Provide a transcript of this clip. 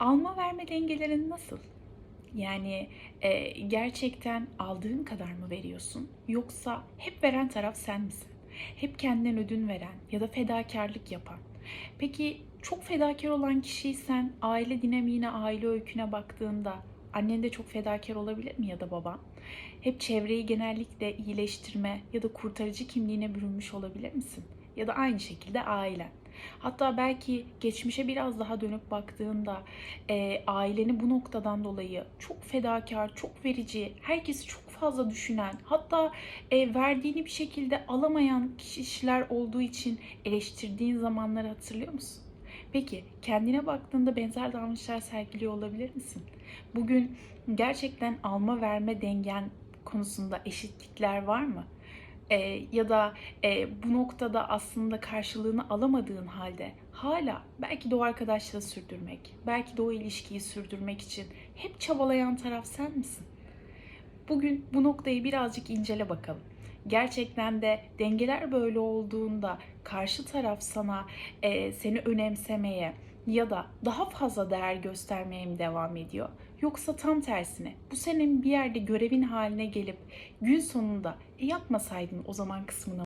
Alma verme dengelerin nasıl? Yani e, gerçekten aldığın kadar mı veriyorsun? Yoksa hep veren taraf sen misin? Hep kendinden ödün veren ya da fedakarlık yapan. Peki çok fedakar olan kişiysen aile dinamiğine, aile öyküne baktığında annen de çok fedakar olabilir mi ya da baban? Hep çevreyi genellikle iyileştirme ya da kurtarıcı kimliğine bürünmüş olabilir misin? Ya da aynı şekilde ailen. Hatta belki geçmişe biraz daha dönüp baktığında e, aileni bu noktadan dolayı çok fedakar, çok verici, herkesi çok fazla düşünen, hatta e, verdiğini bir şekilde alamayan kişiler olduğu için eleştirdiğin zamanları hatırlıyor musun? Peki kendine baktığında benzer davranışlar sergiliyor olabilir misin? Bugün gerçekten alma verme dengen konusunda eşitlikler var mı? Ee, ya da e, bu noktada aslında karşılığını alamadığın halde hala belki de o arkadaşlığı sürdürmek, belki de o ilişkiyi sürdürmek için hep çabalayan taraf sen misin? Bugün bu noktayı birazcık incele bakalım. Gerçekten de dengeler böyle olduğunda karşı taraf sana e, seni önemsemeye ya da daha fazla değer göstermeye mi devam ediyor? Yoksa tam tersine bu senin bir yerde görevin haline gelip gün sonunda e, yapmasaydın o zaman kısmına